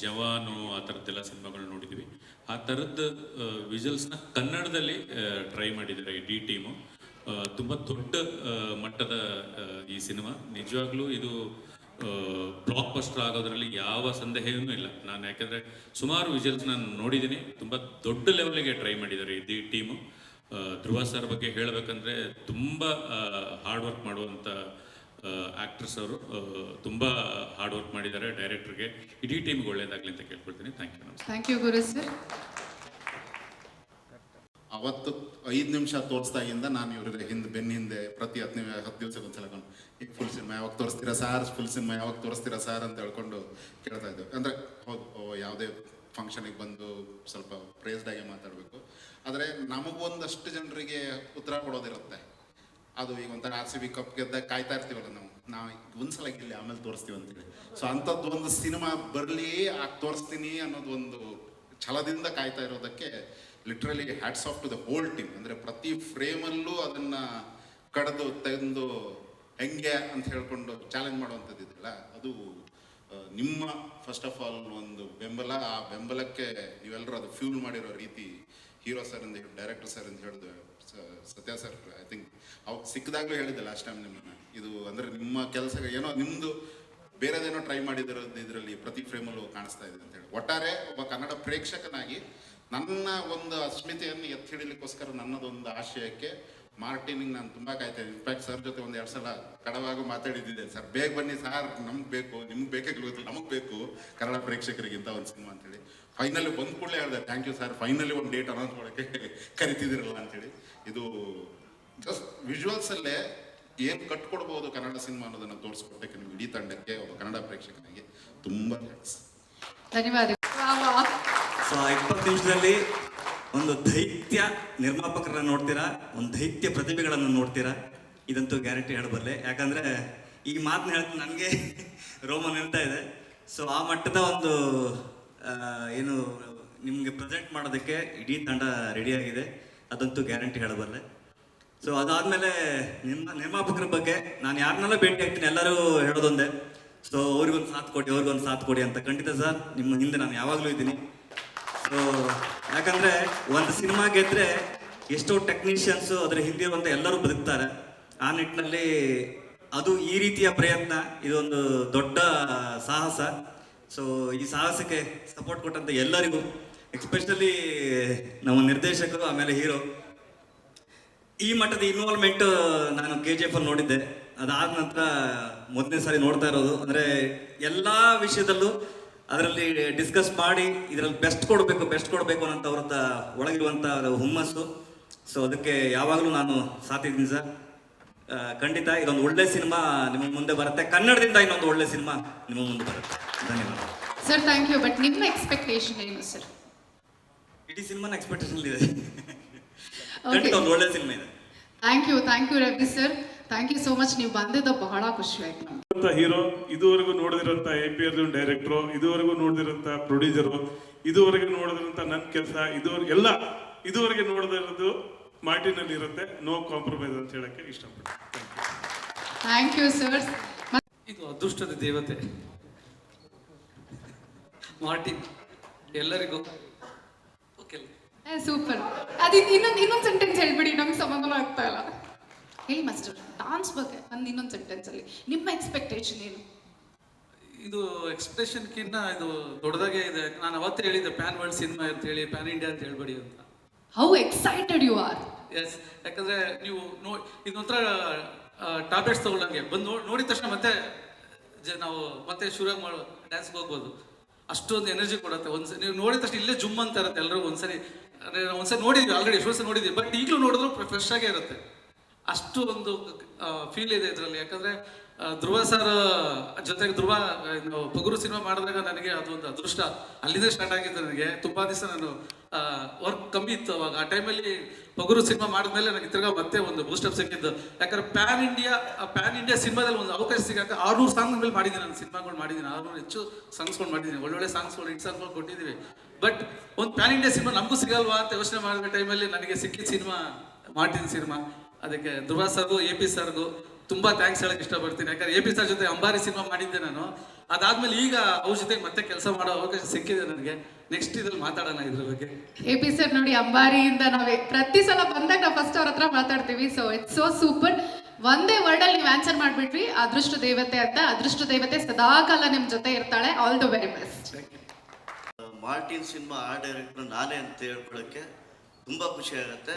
ಜವಾನು ಆ ಥರದ್ದೆಲ್ಲ ಸಿನಿಮಾಗಳು ನೋಡಿದ್ದೀವಿ ಆ ಥರದ್ದು ವಿಜುವಲ್ಸ್ನ ಕನ್ನಡದಲ್ಲಿ ಟ್ರೈ ಮಾಡಿದ್ದಾರೆ ಈ ಡಿ ಟೀಮು ತುಂಬ ದೊಡ್ಡ ಮಟ್ಟದ ಈ ಸಿನಿಮಾ. ನಿಜವಾಗ್ಲೂ ಇದು ಬ್ಲಾಕ್ ಬಸ್ಟರ್ ಆಗೋದ್ರಲ್ಲಿ ಯಾವ ಸಂದೇಹವೂ ಇಲ್ಲ. ನಾನು ಯಾಕೆಂದರೆ ಸುಮಾರು ವಿಜುವಲ್ಸ್ ನಾನು ನೋಡಿದ್ದೀನಿ ತುಂಬ ದೊಡ್ಡ ಲೆವೆಲ್ಗೆ ಟ್ರೈ ಮಾಡಿದ್ದಾರೆ ಈ ಟೀಮು ಧ್ರುವ ಸರ್ ಬಗ್ಗೆ ಹೇಳಬೇಕಂದ್ರೆ ತುಂಬ ಹಾರ್ಡ್ ವರ್ಕ್ ಮಾಡುವಂಥ ಆ್ಯಕ್ಟ್ರಸ್ ಅವರು ತುಂಬ ಹಾರ್ಡ್ ವರ್ಕ್ ಮಾಡಿದ್ದಾರೆ ಡೈರೆಕ್ಟರ್ಗೆ ಇಡೀ ಟೀಮ್ಗೆ ಒಳ್ಳೇದಾಗಲಿ ಅಂತ ಕೇಳ್ಕೊಳ್ತೀನಿ. Thank you thank you Guru sir ಅವತ್ತು ಐದು ನಿಮಿಷ ತೋರಿಸ್ದಾಗಿಂದ ನಾನು ಇವ್ರ ಹಿಂದೆ ಬೆನ್ನ ಹಿಂದೆ ಪ್ರತಿ ಹತ್ತು ನಿಮಿಷ ಹತ್ತು ದಿವಸಕ್ಕೆ ಒಂದ್ಸಲ ಈಗ ಫುಲ್ ಸಿನಿಮಾ ಯಾವಾಗ ತೋರಿಸ್ತೀರಾ ಸಾರ್ ಫುಲ್ ಸಿನಿಮಾ ಯಾವಾಗ ತೋರಿಸ್ತೀರಾ ಸಾರ್ ಅಂತ ಹೇಳ್ಕೊಂಡು ಕೇಳ್ತಾ ಇದ್ದೇವೆ ಅಂದರೆ ಹೌದು ಓ, ಯಾವುದೇ ಫಂಕ್ಷನಿಗೆ ಬಂದು ಸ್ವಲ್ಪ ಪ್ರೇಸ್ಡಾಗೆ ಆಗಿ ಮಾತಾಡಬೇಕು. ಆದರೆ ನಮಗೊಂದಷ್ಟು ಜನರಿಗೆ ಉತ್ತರ ಕೊಡೋದಿರುತ್ತೆ. ಅದು ಈಗ ಒಂಥರ ಆರ್ ಸಿ ಬಿ ಕಪ್ ಗೆದ್ದಾಗ ಕಾಯ್ತಾ ಇರ್ತೀವಲ್ಲ ನಾವು. ನಾವು ಒಂದ್ಸಲ ಗೆಲ್ಲಿ ಆಮೇಲೆ ತೋರಿಸ್ತೀವಿ ಅಂತೇಳಿ ಸೊ ಅಂಥದ್ದು ಒಂದು ಸಿನಿಮಾ ಬರಲಿ ಆಗ ತೋರಿಸ್ತೀನಿ ಅನ್ನೋದು ಒಂದು ಛಲದಿಂದ ಕಾಯ್ತಾ ಇರೋದಕ್ಕೆ literally hats off to the whole team ಅಂದರೆ ಪ್ರತಿ ಫ್ರೇಮಲ್ಲೂ ಅದನ್ನ ಕಡ್ದು ತೆಗೆದು ಹೆಂಗೆ ಅಂತ ಹೇಳ್ಕೊಂಡು ಚಾಲೆಂಜ್ ಮಾಡುವಂಥದ್ದು ಇದೆಯಲ್ಲ, ಅದು ನಿಮ್ಮ ಫಸ್ಟ್ ಆಫ್ ಆಲ್ ಒಂದು ಬೆಂಬಲ. ಆ ಬೆಂಬಲಕ್ಕೆ ನೀವೆಲ್ಲರೂ ಅದು ಫ್ಯೂಲ್ ಮಾಡಿರೋ ರೀತಿ ಹೀರೋ ಸರ್ ಅಂತ ಹೇಳಿ ಡೈರೆಕ್ಟರ್ ಸರ್ ಅಂತ ಹೇಳಿದ್ರು ಸ- ಸತ್ಯ ಸರ್ ಐ ಥಿಂಕ್ ಅವ್ ಸಿಕ್ಕದಾಗ್ಲೂ ಹೇಳಿದ್ದೆ ಲಾಸ್ಟ್ ಟೈಮ್ ನಿಮ್ಮನ್ನ ಇದು ಅಂದ್ರೆ ನಿಮ್ಮ ಕೆಲಸ, ಏನೋ ನಿಮ್ದು ಬೇರೆದೇನೋ ಟ್ರೈ ಮಾಡಿದಿರೋದು ಇದರಲ್ಲಿ ಪ್ರತಿ ಫ್ರೇಮಲ್ಲೂ ಕಾಣಿಸ್ತಾ ಇದೆ ಅಂತ ಹೇಳಿ. ಒಟ್ಟಾರೆ ಒಬ್ಬ ಕನ್ನಡ ಪ್ರೇಕ್ಷಕನಾಗಿ ನನ್ನ ಒಂದು ಅಸ್ಮಿತೆಯನ್ನು ಎತ್ತಿ ಹಿಡಿಲಿಕ್ಕೋಸ್ಕರ ನನ್ನದೊಂದು ಆಶಯಕ್ಕೆ ಮಾರ್ಟಿನಿಂಗ್ ನಾನು ತುಂಬಾ ಕಾಯ್ತಾ ಇದ್ದೀನಿ. ಇನ್ಫ್ಯಾಕ್ಟ್ ಸರ್ ಜೊತೆ ಒಂದು ಎರಡು ಸಲ ಕಡವಾಗೂ ಮಾತಾಡಿದ್ದಿದೆ. ಸರ್ ಬೇಗ ಬನ್ನಿ ಸರ್ ನಮ್ಗೆ ಬೇಕು. ನಿಮ್ಗೆ ಬೇಕೇ ಗೊತ್ತಿಲ್ಲ. ನಮಗೆ ಬೇಕು ಕನ್ನಡ ಪ್ರೇಕ್ಷಕರಿಗಿಂತ ಒಂದು ಸಿನಿಮಾ ಅಂತೇಳಿ. ಫೈನಲಿ ಬಂದ ಕೂಡಲೇ ಹೇಳಿದೆ ಥ್ಯಾಂಕ್ ಯು ಸರ್ ಫೈನಲಿ ಒಂದು ಡೇಟ್ ಅನೌನ್ಸ್ ಮಾಡೋಕ್ಕೆ ಅಂತ ಅಂತೇಳಿ. ಇದು ಜಸ್ಟ್ ವಿಜುವಲ್ಸ್ ಅಲ್ಲೇ ಏನು ಕಟ್ಕೊಡ್ಬೋದು ಕನ್ನಡ ಸಿನಿಮಾ ಅನ್ನೋದನ್ನ ತೋರಿಸ್ಕೊಟ್ಟಕ್ಕೆ ನೀವು ಇಡೀ ತಂಡಕ್ಕೆ ಒಬ್ಬ ಕನ್ನಡ ಪ್ರೇಕ್ಷಕನಿಗೆ ತುಂಬಾ ಥ್ಯಾಂಕ್ಸ್ ಧನ್ಯವಾದ ಸೊ ಇಪ್ಪತ್ತು ನಿಮಿಷದಲ್ಲಿ ಒಂದು ದೈತ್ಯ ನಿರ್ಮಾಪಕರನ್ನ ನೋಡ್ತೀರಾ? ಒಂದು ದೈತ್ಯ ಪ್ರತಿಭೆಗಳನ್ನು ನೋಡ್ತೀರಾ? ಇದಂತೂ ಗ್ಯಾರಂಟಿ ಹೇಳಬಲ್ಲೆ ಯಾಕಂದ್ರೆ ಈ ಮಾತನ್ನ ಹೇಳ್ತೀನಿ ನನಗೆ ರೋಮ ನಿಲ್ತಾ ಇದೆ. ಸೊ ಆ ಮಟ್ಟದ ಒಂದು ಏನು ನಿಮಗೆ ಪ್ರೆಸೆಂಟ್ ಮಾಡೋದಕ್ಕೆ ಇಡೀ ತಂಡ ರೆಡಿಯಾಗಿದೆ ಅದಂತೂ ಗ್ಯಾರಂಟಿ ಹೇಳಬಲ್ಲೆ ಸೊ ಅದಾದಮೇಲೆ ನಿಮ್ಮ ನಿರ್ಮಾಪಕರ ಬಗ್ಗೆ ನಾನು ಯಾರನ್ನೆಲ್ಲ ಭೇಟಿ ಆಗ್ತೀನಿ ಎಲ್ಲರೂ ಹೇಳೋದೊಂದೇ. ಸೊ ಅವ್ರಿಗೊಂದು ಸಾಥ್ ಕೊಡಿ, ಅವ್ರಿಗೊಂದು ಸಾಥ್ ಕೊಡಿ ಅಂತ ಖಂಡಿತ ಸರ್. ನಿಮ್ಮ ಹಿಂದೆ ನಾನು ಯಾವಾಗಲೂ ಇದ್ದೀನಿ. ಯಾಕಂದ್ರೆ ಒಂದು ಸಿನಿಮಾ ಗೆದ್ರೆ ಎಷ್ಟೋ ಟೆಕ್ನಿಷಿಯನ್ಸ್ ಅದರ ಹಿಂದೆ ಬಂದ ಎಲ್ಲರೂ ಬದುಕ್ತಾರೆ. ಆ ನಿಟ್ಟಿನಲ್ಲಿ ಅದು ಈ ರೀತಿಯ ಪ್ರಯತ್ನ, ಇದೊಂದು ದೊಡ್ಡ ಸಾಹಸ. ಸೊ ಈ ಸಾಹಸಕ್ಕೆ ಸಪೋರ್ಟ್ ಕೊಟ್ಟಂತ ಎಲ್ಲರಿಗೂ ಎಕ್ಸ್ಪೆಷಲಿ ನಮ್ಮ ನಿರ್ದೇಶಕರು, ಆಮೇಲೆ ಹೀರೋ ಈ ಮಟ್ಟದ ಇನ್ವಾಲ್ವ್ಮೆಂಟ್ ನಾನು ಕೆ ಜಿ ಎಫ್ ಅಲ್ಲಿ ನೋಡಿದ್ದೆ. ಅದಾದ ನಂತರ ಮೊದಲನೇ ಸಾರಿ ನೋಡ್ತಾ ಇರೋದು. ಅಂದ್ರೆ ಎಲ್ಲಾ ವಿಷಯದಲ್ಲೂ ಅದರಲ್ಲಿ ಡಿಸ್ಕಸ್ ಮಾಡಿ ಇದರಲ್ಲಿ ಬೆಸ್ಟ್ ಕೊಡಬೇಕು ಬೆಸ್ಟ್ ಕೊಡಬೇಕು ಅನ್ನೋಂಥ ಅವ್ರದ್ದ ಒಳಗಿರುವಂಥ ಹುಮ್ಮಸ್ಸು. ಸೊ ಅದಕ್ಕೆ ಯಾವಾಗಲೂ ನಾನು ಸಾತಿದ್ದೀನಿ ಸರ್. ಖಂಡಿತ ಇದೊಂದು ಒಳ್ಳೆ ಸಿನಿಮಾ ನಿಮ್ಮ ಮುಂದೆ ಬರುತ್ತೆ. ಕನ್ನಡದಿಂದ ಇನ್ನೊಂದು ಒಳ್ಳೆ ಸಿನಿಮಾ ನಿಮ್ಮ ಮುಂದೆ ಬರುತ್ತೆ. ಧನ್ಯವಾದ. ಸರ್ ಥ್ಯಾಂಕ್ ಯು ಬಟ್ ನಿಮ್ಮ ಎಕ್ಸ್ಪೆಕ್ಟೇಷನ್ ಏನು ಸರ್ ಇಡೀ ಸಿನಿಮಾನ ಎಕ್ಸ್ಪೆಕ್ಟೇಷನ್ ಇದೆ. ಖಂಡಿತ ಒಂದು ಒಳ್ಳೆ ಸಿನಿಮಾ ಇದೆ. Thank you thank you Ravi sir. Thank you so much ನೀವು ಬಂದಿದ್ದ ಬಹಳ ಖುಷಿ ಆಯ್ತು ಅಂತ ಹೀರೋ ಇದುವರೆಗೂ ನೋಡಿದಿರಂತ ಎ ಪಿ ಅರ್ಜುನ್ ಡೈರೆಕ್ಟ್ರು ಇದುವರೆಗೂ ನೋಡಿದಿರಂತ ಪ್ರೊಡ್ಯೂಸರು ಇದುವರೆಗೆ ನೋಡಿದಿರಂತ ನನ್ನ ಕೆಲಸ ಇದುವರೆಗೆ ಎಲ್ಲ ಇದುವರೆಗೆ ನೋಡಿದಿರೋದು ಮಾರ್ಟಿನಲ್ಲಿ ಇರುತ್ತೆ. ನೋ ಕಾಂಪ್ರಮೈಸ್ ಅಂತ ಹೇಳಕ್ಕೆ ಇಷ್ಟಪಡ್ತೀನಿ. ಥ್ಯಾಂಕ್ ಯು ಸರ್ ಇದು ಅದೃಷ್ಟದ ದೇವತೆ. ಮಾರ್ಟಿನ್ ಎಲ್ಲರಿಗೂ. ಓಕೆ ಸೂಪರ್ ಅದು ಇನ್ನೊಂದು ಇನ್ನೊಂದು ಸೆಂಟೆನ್ಸ್ ಹೇಳ್ಬಿಡಿ ನಮ್ಗೆ ಸಮಾಧಾನ ಆಗ್ತಾ ಇಲ್ಲ. ಹೇಳಿ ಮಾಸ್ಟರ್ ಡಾನ್ಸ್ ಬಗ್ಗೆ ನನ್ನ ಇನ್ನೊಂದು ಸೆಂಟೆನ್ಸ್ ಅಲ್ಲಿ. ನಿಮ್ಮ ಎಕ್ಸ್ಪೆಕ್ಟೇಷನ್ ಏನು? ಇದು ಎಕ್ಸ್ಪ್ರೆಷನ್ಕಿನ್ನ ಇದು ದೊಡ್ಡದಾಗೆ ಇದೆ. ನಾನು ಅವತ್ತು ಹೇಳಿದ್ದೆ ಪ್ಯಾನ್ ವರ್ಲ್ಡ್ ಸಿನಿಮಾ ಅಂತ ಹೇಳಿ ಪ್ಯಾನ್ ಇಂಡಿಯಾ ಅಂತ ಹೇಳ್ಬೇಡಿ ಅಂತ. How excited you are S ಯಾಕಂದ್ರೆ ನೀವು ನೋ ಇದೊಂಥರ ಟ್ಯಾಬ್ಲೆಟ್ಸ್ ತಗೊಳ್ಳಂಗೆ. ಬಂದು ನೋಡಿ ನೋಡಿದ ತಕ್ಷಣ ಮತ್ತೆ ನಾವು ಮತ್ತೆ ಶುರು ಮಾಡೋ ಡ್ಯಾನ್ಸ್ಗೆ ಹೋಗ್ಬೋದು. ಅಷ್ಟೊಂದು ಎನರ್ಜಿ ಕೊಡುತ್ತೆ. ಒಂದ್ಸರಿ ನೀವು ನೋಡಿದ ತಕ್ಷಣ ಇಲ್ಲೇ ಜುಮ್ ಅಂತ ಇರುತ್ತೆ ಎಲ್ಲರೂ ಒಂದ್ಸರಿ. ಅಂದ್ರೆ ಒಂದ್ಸರಿ ನೋಡಿದ್ವಿ ಆಲ್ರೆಡಿ ಎಷ್ಟೋ ಸಲ ನೋಡಿದ್ವಿ. ಬಟ್ ಈಗಲೂ ನೋಡಿದ್ರು ಫ್ರೆಶ್ ಆಗೇ ಇರುತ್ತೆ. ಅಷ್ಟು ಒಂದು ಫೀಲ್ ಇದೆ ಇದರಲ್ಲಿ. ಯಾಕಂದ್ರೆ ಧ್ರುವ ಸರ್ ಜೊತೆಗೆ ಧ್ರುವ ಪಗುರು ಸಿನಿಮಾ ಮಾಡಿದಾಗ ನನಗೆ ಅದೊಂದು ಅದೃಷ್ಟ. ಅಲ್ಲಿಂದ ಸ್ಟಾರ್ಟ್ ಆಗಿತ್ತು ನನಗೆ. ತುಂಬಾ ದಿವಸ ನಾನು ವರ್ಕ್ ಕಮ್ಮಿ ಇತ್ತು ಅವಾಗ. ಆ ಟೈಮಲ್ಲಿ ಪಗುರು ಸಿನಿಮಾ ಮಾಡಿದ್ಮೇಲೆ ನನಗೆ ತಿರ್ಗಾ ಮತ್ತೆ ಒಂದು ಬೂಸ್ಟಪ್ ಸಿಕ್ಕಿದ್ದು. ಯಾಕಂದ್ರೆ ಪ್ಯಾನ್ ಇಂಡಿಯಾ ಪ್ಯಾನ್ ಇಂಡಿಯಾ ಸಿನಿಮಾದಲ್ಲಿ ಒಂದು ಅವಕಾಶ ಸಿಗಾಕ ಆರ್ನೂರು ಸಾಂಗ್ ಮೇಲೆ ಮಾಡಿದ್ದೀನಿ ನಾನು. ಸಿನಿಮಾಗಳು ಮಾಡಿದ್ದೀನಿ. ಆರ್ನೂರು ಹೆಚ್ಚು ಸಾಂಗ್ಸ್ಗಳು ಮಾಡಿದ್ದೀನಿ. ಒಳ್ಳೊಳ್ಳೆ ಸಾಂಗ್ಸ್ಗಳು ಹಿಟ್ ಸಾಂಗ್ಗಳು ಕೊಟ್ಟಿದ್ದೀವಿ. ಬಟ್ ಒಂದು ಪ್ಯಾನ್ ಇಂಡಿಯಾ ಸಿನಿಮಾ ನಮಗೂ ಸಿಗಲ್ವಾ ಅಂತ ಯೋಚನೆ ಮಾಡಿದ ಟೈಮಲ್ಲಿ ನನಗೆ ಸಿಕ್ಕಿದ ಸಿನಿಮಾ ಮಾರ್ಟಿನ್ ಸಿನಿಮಾ ಅದಕ್ಕೆ ಧ್ರುವ ಸರ್ಗೂ ಎ ಪಿ ಸರ್ಗೂ ತುಂಬ ಥ್ಯಾಂಕ್ಸ್ ಹೇಳಕ್ಕೆ ಇಷ್ಟಪಡ್ತೀನಿ. ಯಾಕಂದ್ರೆ ಎ ಪಿ ಸರ್ ಜೊತೆ ಅಂಬಾರಿ ಸಿನಿಮಾ ಮಾಡಿದ್ದೆ ನಾನು. ಅದಾದ್ಮೇಲೆ ಈಗ ಅವ್ರ ಜೊತೆ ಮತ್ತೆ ಕೆಲಸ ಮಾಡೋ ಅವಕಾಶ ಸಿಕ್ಕಿದೆ ನನಗೆ. ನೆಕ್ಸ್ಟ್ ಇದ್ರಲ್ಲಿ ಮಾತಾಡೋಣ ಇದ್ರ ಬಗ್ಗೆ. ಎ ಪಿ ಸರ್ ನೋಡಿ ಅಂಬಾರಿಯಿಂದ ನಾವೇ ಪ್ರತಿ ಸಲ ಬಂದಾಗ ನಾವು ಫಸ್ಟ್ ಅವ್ರ ಹತ್ರ ಮಾತಾಡ್ತೀವಿ. ಸೊ ಇಟ್ಸ್ ಸೋ ಸೂಪರ್ ಒಂದೇ ವರ್ಡ್ ಅಲ್ಲಿ ನೀವು ಆನ್ಸರ್ ಮಾಡ್ಬಿಟ್ವಿ ಅದೃಷ್ಟ ದೇವತೆ ಅಂತ ಅದೃಷ್ಟ ದೇವತೆ ಸದಾಕಾಲ ನಿಮ್ ಜೊತೆ ಇರ್ತಾಳೆ. All the very best Martin cinema ಆ ಡೈರೆಕ್ಟರ್ ನಾನೇ ಅಂತ ಹೇಳ್ಕೊಳಕ್ಕೆ ತುಂಬಾ ಖುಷಿ ಆಗುತ್ತೆ.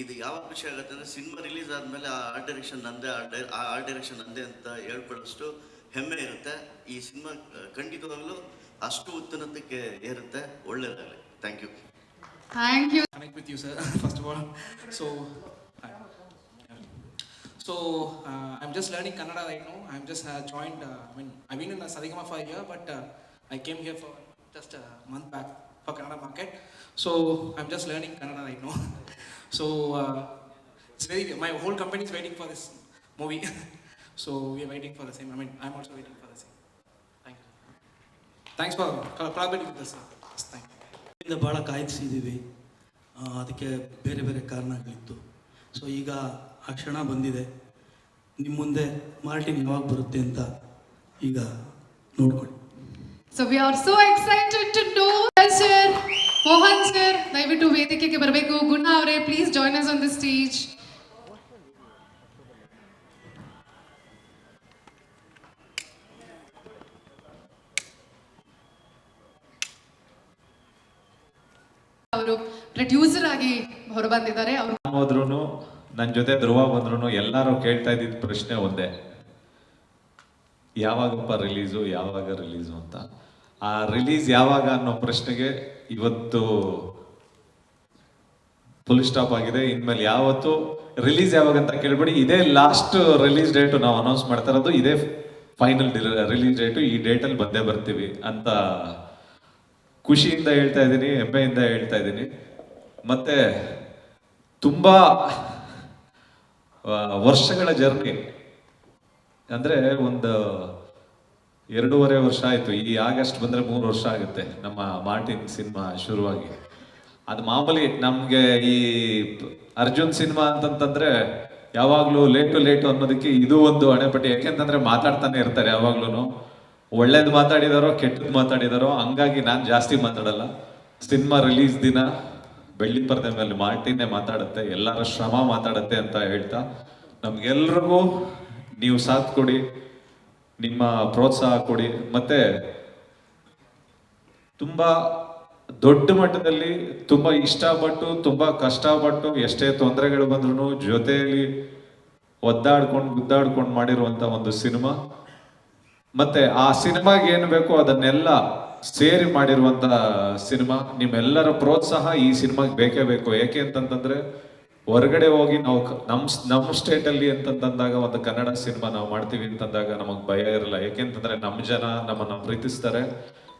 ಇದು ಯಾವ ವಿಷಯ ಆಗುತ್ತೆ ಅಂದರೆ ಸಿನಿಮಾ ರಿಲೀಸ್ ಆದಮೇಲೆ ಆ ಆರ್ಟ್ ಡೈರೆಕ್ಷನ್ ನಂದೇ ಡೈ ಆ ಆರ್ಟ್ ಡೈರೆಕ್ಷನ್ ನಂದೇ ಅಂತ ಹೇಳ್ಬಿಡಿಸ್ಟು ಹೆಮ್ಮೆ ಇರುತ್ತೆ. ಈ ಸಿನಿಮಾ ಖಂಡಿತವಾಗಲೂ ಅಷ್ಟು ಉತ್ತನತಕ್ಕೆ ಏರುತ್ತೆ. ಒಳ್ಳೆಯದಾಗಲಿ thank you thank you connect with you sir first of all so so I am just learning Kannada I I am just joint I mean I mean in Saregama for year but I came here for just month back for Kannada market so I am just learning Kannada right no so uh, it's very. My whole company is waiting for this movie. so we are waiting for the same. I mean, I'm also waiting for the same. Thank you. Thanks for collaborating with us. Yes, thank you. ಇಂದ ಭಾಳ ಕಾಯ್ದಿಸಿದ್ದೀವಿ ಆ, ಅದಕ್ಕೆ ಬೇರೆ ಬೇರೆ ಕಾರಣಗಳಿತ್ತು so ಈಗ ಆ ಕ್ಷಣ ಬಂದಿದೆ ನಿಮ್ಮ ಮುಂದೆ ಮಾರ್ಟಿನ್ ಯಾವಾಗ ಬರುತ್ತೆ ಅಂತ ಈಗ ನೋಡ್ಕೊಳ್ಳಿ we are so excited to know Mohan sir ದಯವಿಟ್ಟು ವೇದಿಕೆಗೆ ಬರಬೇಕು. ಗುಣ ಅವರೇ please join us on the stage ಅವರು ಪ್ರೊಡ್ಯೂಸರ್ ಆಗಿ ಹೊರಬಂದಿದ್ದಾರೆ. ಅವರು ಹೋದ್ರು ನನ್ನ ಜೊತೆ ಧ್ರುವ ಬಂದ್ರು ಎಲ್ಲರೂ ಕೇಳ್ತಾ ಇದ್ದಿದ್ದ ಪ್ರಶ್ನೆ ಒಂದೇ. ಯಾವಾಗಪ್ಪ ರಿಲೀಸು ಯಾವಾಗ ರಿಲೀಸು ಅಂತ. ಆ ರಿಲೀಸ್ ಯಾವಾಗ ಅನ್ನೋ ಪ್ರಶ್ನೆಗೆ ಇವತ್ತು ಫುಲ್ ಸ್ಟಾಪ್ ಆಗಿದೆ. ಇನ್ಮೇಲೆ ಯಾವತ್ತು ರಿಲೀಸ್ ಯಾವಾಗ ಅಂತ ಕೇಳ್ಬೇಡಿ. ಇದೇ ಲಾಸ್ಟ್ ರಿಲೀಸ್ ಡೇಟು ನಾವು ಅನೌನ್ಸ್ ಮಾಡ್ತಾ ಇರೋದು. ಇದೇ ಫೈನಲ್ ರಿಲೀಸ್ ಡೇಟು ಈ ಡೇಟಲ್ಲಿ ಬಂದೇ ಬರ್ತೀವಿ ಅಂತ ಖುಷಿಯಿಂದ ಹೇಳ್ತಾ ಇದ್ದೀನಿ, ಹೆಮ್ಮೆಯಿಂದ ಹೇಳ್ತಾ ಇದ್ದೀನಿ. ಮತ್ತೆ ತುಂಬಾ ವರ್ಷಗಳ ಜರ್ನಿ ಅಂದ್ರೆ ಒಂದು ಎರಡೂವರೆ ವರ್ಷ ಆಯಿತು. ಈ ಆಗಸ್ಟ್ ಬಂದರೆ ಮೂರು ವರ್ಷ ಆಗುತ್ತೆ ನಮ್ಮ ಮಾರ್ಟಿನ್ ಸಿನಿಮಾ ಶುರುವಾಗಿ. ಅದು ಮಾಮೂಲಿ ನಮಗೆ ಈ ಅರ್ಜುನ್ ಸಿನಿಮಾ ಅಂತಂತಂದ್ರೆ ಯಾವಾಗಲೂ ಲೇಟು ಲೇಟು ಅನ್ನೋದಕ್ಕೆ ಇದು ಒಂದು ಹಣೆಪಟ್ಟಿ ಯಾಕೆಂತಂದ್ರೆ ಮಾತಾಡ್ತಾನೆ ಇರ್ತಾರೆ ಯಾವಾಗ್ಲೂ ಒಳ್ಳೇದು ಮಾತಾಡಿದಾರೋ ಕೆಟ್ಟದ್ದು ಮಾತಾಡಿದಾರೋ, ಹಂಗಾಗಿ ನಾನು ಜಾಸ್ತಿ ಮಾತಾಡಲ್ಲ. ಸಿನಿಮಾ ರಿಲೀಸ್ ದಿನ ಬೆಳ್ಳಿ ಪರದೆ ಮೇಲೆ ಮಾರ್ಟಿನೇ ಮಾತಾಡುತ್ತೆ, ಎಲ್ಲರ ಶ್ರಮ ಮಾತಾಡುತ್ತೆ ಅಂತ ಹೇಳ್ತಾ, ನಮ್ಗೆಲ್ರಿಗೂ ನೀವು ಸಾಥ್ ಕೊಡಿ. ನಿಮ್ಮ ಪ್ರೋತ್ಸಾಹ ಕೊಡಿ. ಮತ್ತೆ ತುಂಬಾ ದೊಡ್ಡ ಮಟ್ಟದಲ್ಲಿ ತುಂಬಾ ಇಷ್ಟಪಟ್ಟು, ತುಂಬಾ ಕಷ್ಟಪಟ್ಟು ಎಷ್ಟೇ ತೊಂದರೆಗಳು ಬಂದ್ರು ಜೊತೆಯಲ್ಲಿ ಒದ್ದಾಡ್ಕೊಂಡು, ಗುದ್ದಾಡ್ಕೊಂಡು ಮಾಡಿರುವಂತ ಒಂದು ಸಿನಿಮಾ. ಮತ್ತೆ ಆ ಸಿನಿಮಾಗೆ ಏನು ಬೇಕೋ ಅದನ್ನೆಲ್ಲ ಸೇರಿ ಮಾಡಿರುವಂತ ಸಿನಿಮಾ. ನಿಮ್ಮೆಲ್ಲರ ಪ್ರೋತ್ಸಾಹ ಈ ಸಿನಿಮಾಗೆ ಬೇಕೇ ಬೇಕು. ಏಕೆ ಅಂತಂತಂದ್ರೆ ಹೊರಗಡೆ ಹೋಗಿ ನಾವು ನಮ್ಮ ಸ್ಟೇಟ್ ಅಲ್ಲಿ ಅಂತಂದಾಗ ಒಂದು ಕನ್ನಡ ಸಿನಿಮಾ ನಾವು ಮಾಡ್ತೀವಿ ಅಂತಂದಾಗ ನಮಗೆ ಭಯ ಇರಲ್ಲ. ಯಾಕೆಂತಂದ್ರೆ ನಮ್ಮ ಜನ ನಮ್ಮನ್ನ ಪ್ರೀತಿಸ್ತಾರೆ.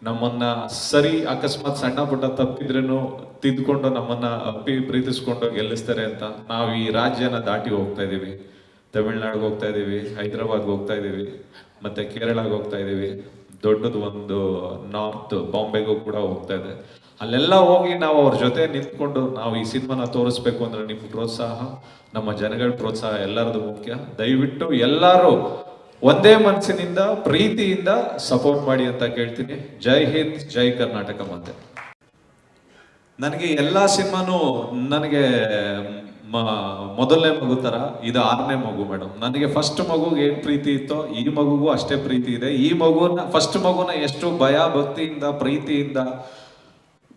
ನಮ್ಮನ್ನ ಸರಿ ಅಕಸ್ಮಾತ್ ಸಣ್ಣ ಪುಟ್ಟ ತಪ್ಪಿದ್ರೂ ತಿದ್ಕೊಂಡು ನಮ್ಮನ್ನ ಅಪ್ಪಿ ಪ್ರೀತಿಸ್ಕೊಂಡು ಗೆಲ್ಲಿಸ್ತಾರೆ ಅಂತ ನಾವು ಈ ರಾಜ್ಯನ ದಾಟಿ ಹೋಗ್ತಾ ಇದೀವಿ ತಮಿಳ್ನಾಡಿಗೆ ಹೋಗ್ತಾ ಇದೀವಿ ಹೈದರಾಬಾದ್ಗೆ ಹೋಗ್ತಾ ಇದೀವಿ ಮತ್ತೆ ಕೇರಳಗೆ ಹೋಗ್ತಾ ಇದೀವಿ ದೊಡ್ಡದು ಒಂದು ನಾರ್ತ್ ಬಾಂಬೆಗೂ ಕೂಡ ಹೋಗ್ತಾ ಇದೆ. ಅಲ್ಲೆಲ್ಲ ಹೋಗಿ ನಾವು ಅವ್ರ ಜೊತೆ ನಿಂತ್ಕೊಂಡು ನಾವು ಈ ಸಿನಿಮಾನ ತೋರಿಸ್ಬೇಕು ಅಂದ್ರೆ ನಿಮ್ಮ ಪ್ರೋತ್ಸಾಹ, ನಮ್ಮ ಜನಗಳ ಪ್ರೋತ್ಸಾಹ ಎಲ್ಲರದು ಮುಖ್ಯ. ದಯವಿಟ್ಟು ಎಲ್ಲರೂ ಒಂದೇ ಮನಸ್ಸಿನಿಂದ, ಪ್ರೀತಿಯಿಂದ ಸಪೋರ್ಟ್ ಮಾಡಿ ಅಂತ ಕೇಳ್ತೀನಿ. ಜೈ ಹಿಂದ್, ಜೈ ಕರ್ನಾಟಕ ಮತ್ತೆ ನನಗೆ ಎಲ್ಲಾ ಸಿನಿಮಾನು ನನಗೆ ಮೊದಲನೇ ಮಗು ಥರ ಇದು ಆರನೇ ಮಗು ಮೇಡಮ್ ನನಗೆ ಫಸ್ಟ್ ಮಗುಗೆ ಏನ್ ಪ್ರೀತಿ ಇತ್ತೋ, ಈ ಮಗುಗೂ ಅಷ್ಟೇ ಪ್ರೀತಿ ಇದೆ. ಈ ಮಗುನ ಫಸ್ಟ್ ಮಗುನ ಎಷ್ಟು ಭಯ, ಭಕ್ತಿಯಿಂದ, ಪ್ರೀತಿಯಿಂದ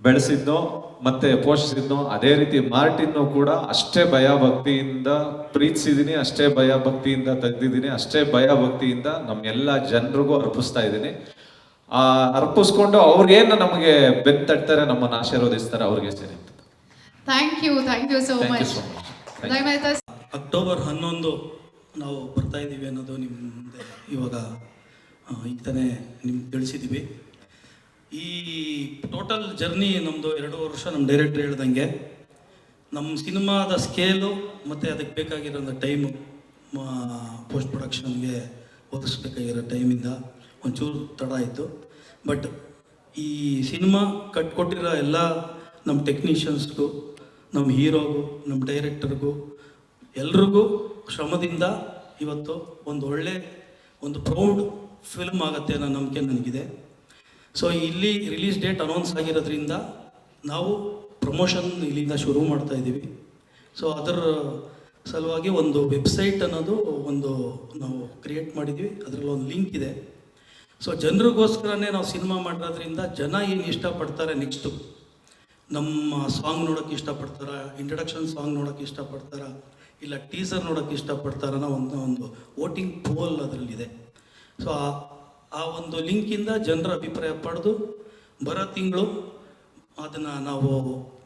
ಬೆಳೆಸಿದ್ನೋ ಮತ್ತೆ ಪೋಷಿಸಿದ್ನೋ ಅದೇ ರೀತಿ ಮಾರ್ಟಿನ್ನು ಕೂಡ ಅಷ್ಟೇ ಭಯ ಭಕ್ತಿಯಿಂದ ಪ್ರೀತಿಸಿದೀನಿ ಅಷ್ಟೇ ಭಯ ಭಕ್ತಿಯಿಂದ ತೆಗೆದಿದ್ದೀನಿ ಅಷ್ಟೇ ಭಯ ಭಕ್ತಿಯಿಂದ ನಮ್ಮೆಲ್ಲ ಜನರಿಗೂ ಅರ್ಪಿಸ್ತಾ ಇದ್ದೀನಿ ಆ ಅರ್ಪಿಸ್ಕೊಂಡು ಅವ್ರಿಗೇನು ನಮಗೆ ಬೆನ್ ತಟ್ತಾರೆ ನಮ್ಮನ್ನ ಆಶೀರ್ವದಿಸ್ತಾರೆ ಅವ್ರಿಗೆ ಸರಿ thank you thank you so much so much. Thank you. ದಯಮಾಯ್ತು ಅಕ್ಟೋಬರ್ ಹನ್ನೊಂದು ನಾವು ಬರ್ತಾ ಇದ್ದೀವಿ ಅನ್ನೋದು ನಿಮ್ಮ ಮುಂದೆ ಇವಾಗ ಈಗ ತಾನೇ ನಿಮ್ಗೆ ತಿಳಿಸಿದ್ದೀವಿ ಈ ಟೋಟಲ್ ಜರ್ನಿ ನಮ್ಮದು ಎರಡು ವರ್ಷ ನಮ್ಮ ಡೈರೆಕ್ಟರ್ ಹೇಳ್ದಂಗೆ ನಮ್ಮ ಸಿನಿಮಾದ ಸ್ಕೇಲು ಮತ್ತು ಅದಕ್ಕೆ ಬೇಕಾಗಿರೋ ಟೈಮು ಪೋಸ್ಟ್ ಪ್ರೊಡಕ್ಷನ್ಗೆ ಒದಗಿಸ್ಬೇಕಾಗಿರೋ ಟೈಮಿಂದ ಒಂಚೂರು ತಡ ಆಯಿತು. ಬಟ್ ಈ ಸಿನಿಮಾ ಕಟ್ಕೊಟ್ಟಿರೋ ಎಲ್ಲ ನಮ್ಮ ಟೆಕ್ನಿಷಿಯನ್ಸ್ಗೂ ನಮ್ಮ ಹೀರೋಗೂ ನಮ್ಮ ಡೈರೆಕ್ಟರ್ಗೂ ಎಲ್ರಿಗೂ ಶ್ರಮದಿಂದ ಇವತ್ತು ಒಂದು ಒಳ್ಳೆ, ಒಂದು ಪ್ರೌಡ್ ಫಿಲ್ಮ್ ಆಗುತ್ತೆ ಅನ್ನೋ ನಂಬಿಕೆ ನನಗಿದೆ. ಸೊ ಇಲ್ಲಿ ರಿಲೀಸ್ ಡೇಟ್ ಅನೌನ್ಸ್ ಆಗಿರೋದ್ರಿಂದ ನಾವು ಪ್ರಮೋಷನ್ ಇಲ್ಲಿಂದ ಶುರು ಮಾಡ್ತಾ ಇದ್ದೀವಿ. ಸೊ ಅದರ ಸಲುವಾಗಿ ಒಂದು ವೆಬ್ಸೈಟ್ ಅನ್ನೋದು ಒಂದು ನಾವು ಕ್ರಿಯೇಟ್ ಮಾಡಿದ್ವಿ ಅದರಲ್ಲಿ ಒಂದು ಲಿಂಕ್ ಇದೆ. ಸೊ ಜನರಿಗೋಸ್ಕರನೇ ನಾವು ಸಿನಿಮಾ ಮಾಡಿರೋದ್ರಿಂದ ಜನ ಏನು ಇಷ್ಟಪಡ್ತಾರೆ ನೆಕ್ಸ್ಟು ನಮ್ಮ ಸಾಂಗ್ ನೋಡೋಕೆ ಇಷ್ಟಪಡ್ತಾರ? ಇಂಟ್ರಡಕ್ಷನ್ ಸಾಂಗ್ ನೋಡೋಕೆ ಇಷ್ಟಪಡ್ತಾರ? ಇಲ್ಲ ಟೀಸರ್ ನೋಡೋಕ್ಕೆ ಇಷ್ಟಪಡ್ತಾರ ಅನ್ನೋ ಒಂದು ಒಂದು ವೋಟಿಂಗ್ ಪೋಲ್ ಅದರಲ್ಲಿದೆ. ಸೊ ಆ ಒಂದು ಲಿಂಕಿಂದ ಜನರ ಅಭಿಪ್ರಾಯ ಪಡೆದು ಬರೋ ತಿಂಗಳು ಅದನ್ನು ನಾವು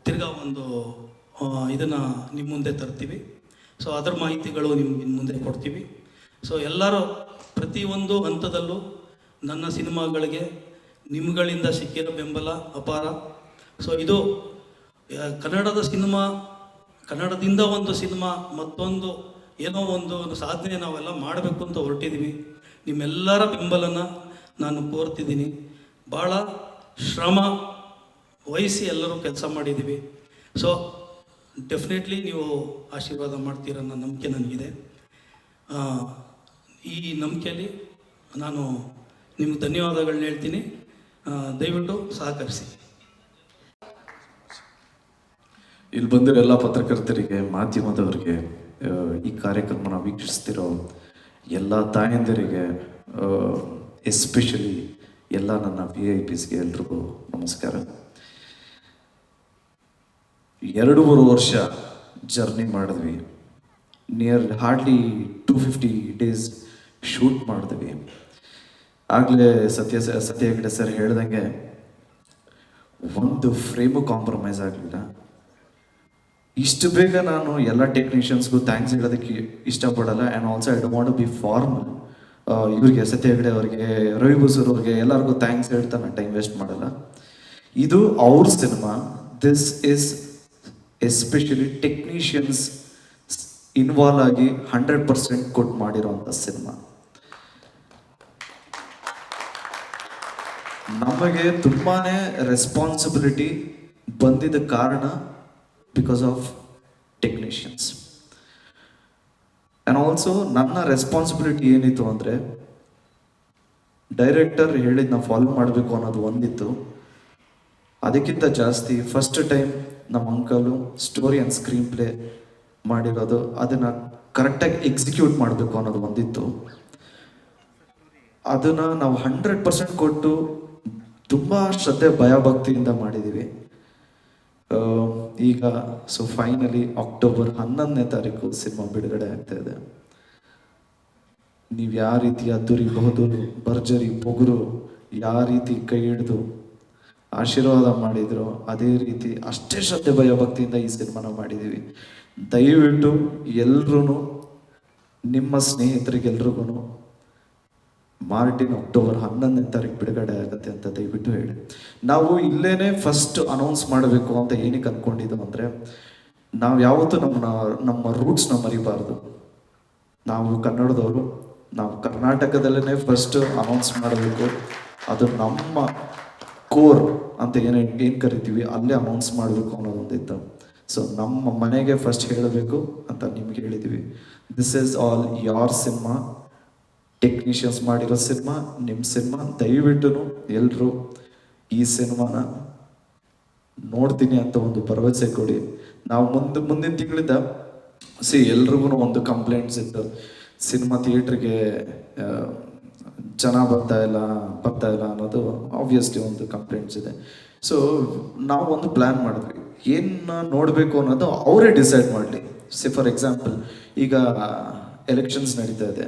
ತಿರ್ಗಾ ಒಂದು ಇದನ್ನು ನಿಮ್ಮ ಮುಂದೆ ತರ್ತೀವಿ. ಸೊ ಅದರ ಮಾಹಿತಿಗಳು ನಿಮ್ಗೆ ಮುಂದೆ ಕೊಡ್ತೀವಿ. ಸೊ ಎಲ್ಲರೂ ಪ್ರತಿಯೊಂದು ಹಂತದಲ್ಲೂ ನನ್ನ ಸಿನಿಮಾಗಳಿಗೆ ನಿಮ್ಗಳಿಂದ ಸಿಕ್ಕಿರೋ ಬೆಂಬಲ ಅಪಾರ. ಸೊ ಇದು ಕನ್ನಡದ ಸಿನಿಮಾ, ಕನ್ನಡದಿಂದ ಒಂದು ಸಿನಿಮಾ ಮತ್ತೊಂದು ಏನೋ ಒಂದು ಸಾಧನೆ ನಾವೆಲ್ಲ ಮಾಡಬೇಕು ಅಂತ ಹೊರಟಿದ್ದೀವಿ ನಿಮ್ಮೆಲ್ಲರ ಬೆಂಬಲನ ನಾನು ಕೋರ್ತಿದ್ದೀನಿ. ಭಾಳ ಶ್ರಮ ವಹಿಸಿ ಎಲ್ಲರೂ ಕೆಲಸ ಮಾಡಿದ್ದೀವಿ. ಸೊ ಡೆಫಿನೆಟ್ಲಿ ನೀವು ಆಶೀರ್ವಾದ ಮಾಡ್ತೀರನ್ನ ನಂಬಿಕೆ ನನಗಿದೆ. ಈ ನಂಬಿಕೆಯಲ್ಲಿ ನಾನು ನಿಮ್ಗೆ ಧನ್ಯವಾದಗಳನ್ನ ಹೇಳ್ತೀನಿ. ದಯವಿಟ್ಟು ಸಹಕರಿಸಿ. ಇಲ್ಲಿ ಬಂದಿರೋ ಎಲ್ಲ ಪತ್ರಕರ್ತರಿಗೆ, ಮಾಧ್ಯಮದವರಿಗೆ ಈ ಕಾರ್ಯಕ್ರಮನ ವೀಕ್ಷಿಸ್ತಿರೋ ಎಲ್ಲ ತಾಯಂದಿರಿಗೆ ಎಸ್ಪೆಷಲಿ ಎಲ್ಲ ನನ್ನ ವಿ ಐ ಪಿಸ್ಗೆ ಎಲ್ರಿಗೂ ನಮಸ್ಕಾರ. ಎರಡೂವರೆ ವರ್ಷ ಜರ್ನಿ ಮಾಡಿದ್ವಿ. Near hardly two fifty days shoot ಮಾಡಿದ್ವಿ. ಆಗಲೇ ಸತ್ಯ ಸತ್ಯ ಹೆಗಡೆ ಸರ್ ಹೇಳ್ದಂಗೆ, ಒಂದು ಫ್ರೇಮು ಕಾಂಪ್ರಮೈಸ್ ಆಗಲಿಲ್ಲ. ಇಷ್ಟು ಬೇಗ ನಾನು ಎಲ್ಲ ಟೆಕ್ನಿಷಿಯನ್ಸ್ಗೂ ಥ್ಯಾಂಕ್ಸ್ ಹೇಳೋದಕ್ಕೆ ಇಷ್ಟಪಡಲ್ಲ. And also I don't be formal ಇವರಿಗೆ, ಸತ್ಯ ಹೆಗಡೆ ಅವರಿಗೆ, ರವಿ ಬಸೂರ್ ಅವ್ರಿಗೆ ಎಲ್ಲರಿಗೂ ಥ್ಯಾಂಕ್ಸ್ ಹೇಳ್ತಾ ನಾನು ಟೈಮ್ ವೇಸ್ಟ್ ಮಾಡಲ್ಲ. ಇದು ಅವ್ರ cinema this is especially technicians involve ಆಗಿ ಹಂಡ್ರೆಡ್ ಪರ್ಸೆಂಟ್ ಕೊಟ್ಟು ಮಾಡಿರೋಂಥ ಸಿನಿಮಾ ನಮಗೆ ತುಂಬಾ ರೆಸ್ಪಾನ್ಸಿಬಿಲಿಟಿ ಬಂದಿದ್ದ ಕಾರಣ because of technicians and also ನನ್ನ ರೆಸ್ಪಾನ್ಸಿಬಿಲಿಟಿ ಏನಿತ್ತು ಅಂದರೆ ಡೈರೆಕ್ಟರ್ ಹೇಳಿದ್ ನಾವು ಫಾಲೋ ಮಾಡಬೇಕು ಅನ್ನೋದು ಒಂದಿತ್ತು. ಅದಕ್ಕಿಂತ ಜಾಸ್ತಿ ಫಸ್ಟ್ ಟೈಮ್ ನಮ್ಮ uncle story and screenplay ಮಾಡಿರೋದು, ಅದನ್ನು ಕರೆಕ್ಟಾಗಿ ಎಕ್ಸಿಕ್ಯೂಟ್ ಮಾಡಬೇಕು ಅನ್ನೋದು ಒಂದಿತ್ತು. ಅದನ್ನು ನಾವು ಹಂಡ್ರೆಡ್ ಪರ್ಸೆಂಟ್ ಕೊಟ್ಟು ತುಂಬ ಶ್ರದ್ಧೆ, ಭಯಭಕ್ತಿಯಿಂದ ಮಾಡಿದ್ದೀವಿ ಈಗ ಸೊ ಫೈನಲಿ ಅಕ್ಟೋಬರ್ ಹನ್ನೊಂದನೇ ತಾರೀಕು ಸಿನಿಮಾ ಬಿಡುಗಡೆ ಆಗ್ತಾ ಇದೆ. ನೀವು ಯಾವ ರೀತಿ ಅದ್ದೂರಿಬಹುದು, ಭರ್ಜರಿ, ಪೊಗರು, ಯಾವ ರೀತಿ ಕೈ ಹಿಡಿದು ಆಶೀರ್ವಾದ ಮಾಡಿದ್ರು ಅದೇ ರೀತಿ ಅಷ್ಟೇ ಶ್ರದ್ಧೆ ಭಯ ಭಕ್ತಿಯಿಂದ ಈ ಸಿನಿಮಾನ ಮಾಡಿದ್ದೀವಿ ದಯವಿಟ್ಟು ಎಲ್ರೂ ನಿಮ್ಮ ಸ್ನೇಹಿತರಿಗೆಲ್ರಿಗೂ ಮಾರ್ಟಿನ್ ಅಕ್ಟೋಬರ್ ಹನ್ನೊಂದನೇ ತಾರೀಕು ಬಿಡುಗಡೆ ಆಗುತ್ತೆ ಅಂತ ದಯವಿಟ್ಟು ಹೇಳಿ. ನಾವು ಇಲ್ಲೇನೆ ಫಸ್ಟ್ ಅನೌನ್ಸ್ ಮಾಡಬೇಕು ಅಂತ ಏನಕ್ಕೆ ಅನ್ಕೊಂಡಿದ್ದು ಅಂದರೆ, ನಾವು ಯಾವತ್ತೂ ನಮ್ಮ ನಮ್ಮ ರೂಟ್ಸ್ನ ಮರಿಬಾರ್ದು. ನಾವು ಕನ್ನಡದವರು, ನಾವು ಕರ್ನಾಟಕದಲ್ಲೇ ಫಸ್ಟ್ ಅನೌನ್ಸ್ ಮಾಡಬೇಕು. ಅದು ನಮ್ಮ ಕೋರ್ ಅಂತ ಏನು ಏನು ಕರಿತೀವಿ, ಅಲ್ಲೇ ಅನೌನ್ಸ್ ಮಾಡಬೇಕು ಅನ್ನೋದೊಂದಿತ್ತು ಸೊ ನಮ್ಮ ಮನೆಗೆ ಫಸ್ಟ್ ಹೇಳಬೇಕು ಅಂತ ನಿಮ್ಗೆ ಹೇಳಿದ್ದೀವಿ this is all your cinema technicians ಮಾಡಿರೋ ಸಿನಿಮಾ ನಿಮ್ಮ ಸಿನಿಮಾ ದಯವಿಟ್ಟು ಎಲ್ಲರೂ ಈ ಸಿನಿಮಾನ ನೋಡ್ತೀನಿ ಅಂತ ಒಂದು ಭರವಸೆ ಕೊಡಿ. ನಾವು ಮುಂದೆ, ಮುಂದಿನ ತಿಂಗಳಿಂದ ಸಿ ಎಲ್ರಿಗೂ ಒಂದು ಕಂಪ್ಲೇಂಟ್ಸ್ ಇತ್ತು. ಸಿನಿಮಾ ಥಿಯೇಟ್ರಿಗೆ ಜನ ಬರ್ತಾ ಇಲ್ಲ ಬರ್ತಾ ಇಲ್ಲ ಅನ್ನೋದು ಆಬ್ವಿಯಸ್ಲಿ ಒಂದು ಕಂಪ್ಲೇಂಟ್ಸ್ ಇದೆ. ಸೊ ನಾವು ಒಂದು ಪ್ಲ್ಯಾನ್ ಮಾಡಿದ್ವಿ. ಏನು ನೋಡಬೇಕು ಅನ್ನೋದು ಅವರೇ ಡಿಸೈಡ್ ಮಾಡಲಿ. ಸಿ ಫಾರ್ ಎಕ್ಸಾಂಪಲ್ ಈಗ ಎಲೆಕ್ಷನ್ಸ್ ನಡೀತಾ ಇದೆ.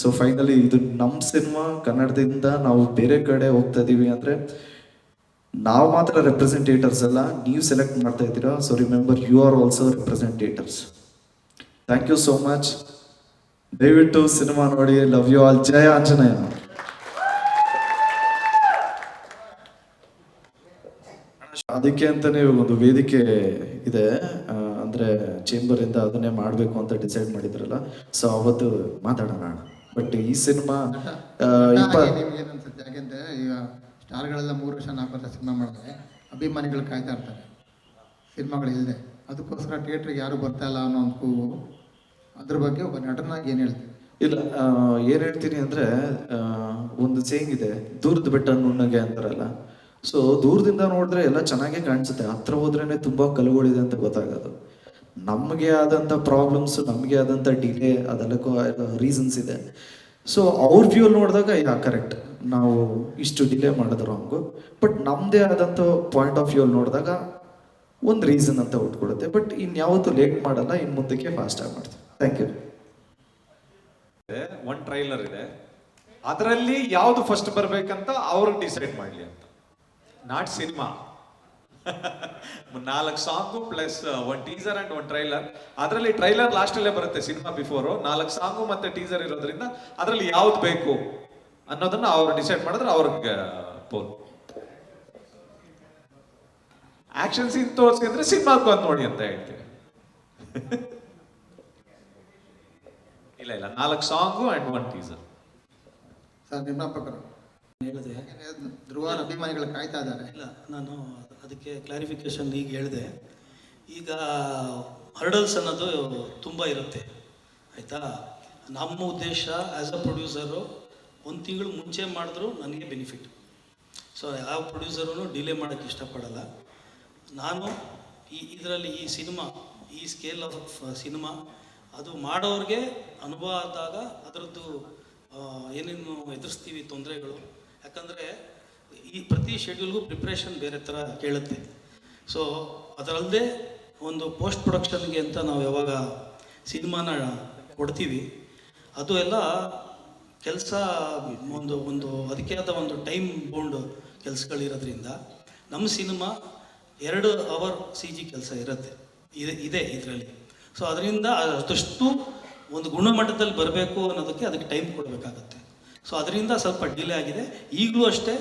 ಸೊ ಫೈನಲಿ ಇದು ನಮ್ಮ ಸಿನಿಮಾ ಕನ್ನಡದಿಂದ ನಾವು ಬೇರೆ ಕಡೆ ಹೋಗ್ತಾ ಇದೀವಿ ಅಂದರೆ ನಾವು ಮಾತ್ರ ರೆಪ್ರೆಸೆಂಟೇಟರ್ಸ್ ಅಲ್ಲ, ನೀವು ಸೆಲೆಕ್ಟ್ ಮಾಡ್ತಾ ಇದ್ದೀರಾ. So remember you are also representators thank you so much ದಯವಿಟ್ಟು ಸಿನಿಮಾ ನೋಡಿ. ಲವ್ ಯು ಆಲ್ ಜಯ ಆಂಜನೇಯ. ಅದಕ್ಕೆ ಅಂತಾನೆ ಒಂದು ವೇದಿಕೆ ಇದೆ. ಅಂದರೆ ಅಂದ್ರೆ ಚೇಂಬರ್ ಇಂದ ಅದನ್ನೇ ಮಾಡಬೇಕು ಅಂತ ಡಿಸೈಡ್ ಮಾಡಿದ್ರಲ್ಲ. ಸೊ ಅವತ್ತು ಮಾತಾಡೋಣ. ಬಟ್ ಈ ಸಿನಿಮಾ ಇಪ್ಪ ನಿಮ್ಗೆ ಅನ್ಸುತ್ತೆ ಯಾಕೆಂದ್ರೆ ಈಗ ಸ್ಟಾರ್ಗಳೆಲ್ಲ ಮೂರು ವರ್ಷ ನಾಲ್ಕು ವರ್ಷ ಸಿನಿಮಾ ಮಾಡಿದ್ರೆ ಅಭಿಮಾನಿಗಳು ಕಾಯ್ತಾ ಇರ್ತಾರೆ. ಸಿನಿಮಾಗಳು ಇಲ್ಲದೆ ಅದಕ್ಕೋಸ್ಕರ ಥಿಯೇಟ್ರಿಗೆ ಯಾರು ಬರ್ತಾ ಇಲ್ಲ ಅನ್ನೋ ಒಂದು ಕೂಗು. ಅದ್ರ ಬಗ್ಗೆ ಒಬ್ಬ ನಟನಾಗಿ ಏನು ಹೇಳ್ತೀವಿ ಇಲ್ಲ ಏನ್ ಹೇಳ್ತೀನಿ ಅಂದ್ರೆ ಒಂದು ಸೇಂಗ್ ಇದೆ ದೂರದ ಬೆಟ್ಟ ನುಣ್ಣಗೆ ಅಂತಾರಲ್ಲ. ಸೊ ದೂರದಿಂದ ನೋಡಿದ್ರೆ ಎಲ್ಲ ಚೆನ್ನಾಗೇ ಕಾಣಿಸುತ್ತೆ. ಹತ್ರ ಹೋದ್ರೇನೆ ತುಂಬಾ ಕಲುಗಳಿದೆ ಅಂತ ಗೊತ್ತಾಗೋದು. ನಮಗೆ ಆದಂಥ ಪ್ರಾಬ್ಲಮ್ಸ್ ನಮಗೆ ಆದಂಥ ಡಿಲೇ ಅದೆಲ್ಲಕ್ಕೂ ರೀಸನ್ಸ್ ಇದೆ. ಸೊ ಅವ್ರ ವ್ಯೂ ನೋಡಿದಾಗ, ಯಾ ಕರೆಕ್ಟ್ ನಾವು ಇಷ್ಟು ಡಿಲೇ ಮಾಡಿದ್ರು ಹಂಗು ಬಟ್ ನಮ್ಮದೇ ಆದಂಥ ಪಾಯಿಂಟ್ ಆಫ್ ವ್ಯೂ ನೋಡಿದಾಗ, ಒಂದು ರೀಸನ್ ಅಂತ ಉಟ್ಕೊಡುತ್ತೆ ಬಟ್ ಇನ್ಯಾವತ್ತೂ ಲೇಟ್ ಮಾಡಲ್ಲ ಇನ್ನು ಮುಂದಕ್ಕೆ ಫಾಸ್ಟ್ ಆಗಿ ಮಾಡ್ತೀವಿ. ಥ್ಯಾಂಕ್ ಯು ಒಂದು ಟ್ರೈಲರ್ ಇದೆ. ಅದರಲ್ಲಿ ಯಾವುದು ಫಸ್ಟ್ ಬರಬೇಕಂತ ಅವ್ರು ಡಿಸೈಡ್ ಮಾಡಲಿ ಅಂತ. ನಾಟ್ ಸಿನಿಮಾ ನಾಲ್ಕು song plus one teaser and one trailer ಅದರಲ್ಲಿ ಟ್ರೈಲರ್ ಲಾಸ್ಟ್ ಅಲ್ಲೇ ಬರುತ್ತೆ ಸಿನಿಮಾ ಬಿಫೋರು ನಾಲ್ಕು ಸಾಂಗು ಮತ್ತೆ ಟೀಸರ್ ಇರೋದ್ರಿಂದ ಅದರಲ್ಲಿ ಯಾವ್ದು ಬೇಕು ಅನ್ನೋದನ್ನ ಅವ್ರು ಡಿಸೈಡ್ ಮಾಡಿದ್ರೆ ಅವ್ರಿಗೆ ಫೋನ್ ಆಕ್ಷನ್ ಸೀನ್ ತೋರಿಸಿ ಅಂದ್ರೆ ಸಿನಿಮಾಕ್ಕೆ ಬಂದು ನೋಡಿ ಅಂತ ಹೇಳ್ತೀನಿ. ಇಲ್ಲ ಇಲ್ಲ. ನಾಲ್ಕು song and one teaser sir ನಿಮ್ಮ ಧ್ರುವ ಅಭಿಮಾನಿಗಳು ಕಾಯ್ತಾ ಇದ್ದಾರೆ. ಇಲ್ಲ ನಾನು ಅದಕ್ಕೆ ಕ್ಲಾರಿಫಿಕೇಶನ್ ಈಗ ಹೇಳಿದೆ. ಈಗ ಹರ್ಡಲ್ಸ್ ಅನ್ನೋದು ತುಂಬ ಇರುತ್ತೆ. ಆಯಿತಾ? ನಮ್ಮ ಉದ್ದೇಶ ಆ್ಯಸ್ ಅ ಪ್ರೊಡ್ಯೂಸರು ಒಂದು ತಿಂಗಳು ಮುಂಚೆ ಮಾಡಿದ್ರು ನನಗೆ ಬೆನಿಫಿಟ್ ಸೊ ಯಾವ ಪ್ರೊಡ್ಯೂಸರೂ ಡಿಲೇ ಮಾಡೋಕ್ಕೆ ಇಷ್ಟಪಡಲ್ಲ. ನಾನು ಈ ಇದರಲ್ಲಿ ಈ ಸಿನಿಮಾ, ಈ ಸ್ಕೇಲ್ ಆಫ್ ಸಿನಿಮಾ, ಅದು ಮಾಡೋರಿಗೆ ಅನುಭವ ಆದಾಗ ಅದರದ್ದು ಏನೇನು ಎದುರಿಸ್ತೀವಿ ತೊಂದರೆಗಳು, ಯಾಕಂದರೆ ಈ ಪ್ರತಿ ಶೆಡ್ಯೂಲ್ಗೂ ಪ್ರಿಪ್ರೇಷನ್ ಬೇರೆ ಥರ ಕೇಳುತ್ತೆ. ಸೊ ಅದರಲ್ಲದೆ ಒಂದು ಪೋಸ್ಟ್ ಪ್ರೊಡಕ್ಷನ್ಗೆ ಅಂತ ನಾವು ಯಾವಾಗ ಸಿನಿಮಾನ ಕೊಡ್ತೀವಿ, ಅದು ಎಲ್ಲ ಕೆಲಸ ಒಂದು ಒಂದು ಅದಕ್ಕೆ ಆದ ಒಂದು ಟೈಮ್ ಬೌಂಡ್ ಕೆಲಸಗಳಿರೋದ್ರಿಂದ ನಮ್ಮ ಸಿನಿಮಾ ಎರಡು ಅವರ್ ಸಿ ಜಿ ಕೆಲಸ ಇರುತ್ತೆ. ಇದೆ ಇದೆ ಇದರಲ್ಲಿ. ಸೊ ಅದರಿಂದ ಅದಷ್ಟು ಒಂದು ಗುಣಮಟ್ಟದಲ್ಲಿ ಬರಬೇಕು ಅನ್ನೋದಕ್ಕೆ ಅದಕ್ಕೆ ಟೈಮ್ ಕೊಡಬೇಕಾಗತ್ತೆ. ಸೊ ಅದರಿಂದ ಸ್ವಲ್ಪ ಡಿಲೇ ಆಗಿದೆ. ಈಗಲೂ ಅಷ್ಟೇ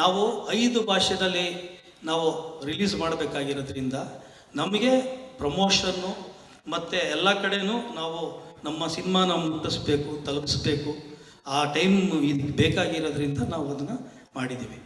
ನಾವು ಐದು ಭಾಷೆದಲ್ಲಿ ನಾವು ರಿಲೀಸ್ ಮಾಡಬೇಕಾಗಿರೋದ್ರಿಂದ ನಮಗೆ ಪ್ರಮೋಷನ್ನು ಮತ್ತು ಎಲ್ಲ ಕಡೆನೂ ನಾವು ನಮ್ಮ ಸಿನಿಮಾನ ಮುಟ್ಟಿಸ್ಬೇಕು, ತಲುಪಿಸ್ಬೇಕು, ಆ ಟೈಮ್ ಇದು ಬೇಕಾಗಿರೋದ್ರಿಂದ ನಾವು ಅದನ್ನು ಮಾಡಿದ್ದೀವಿ.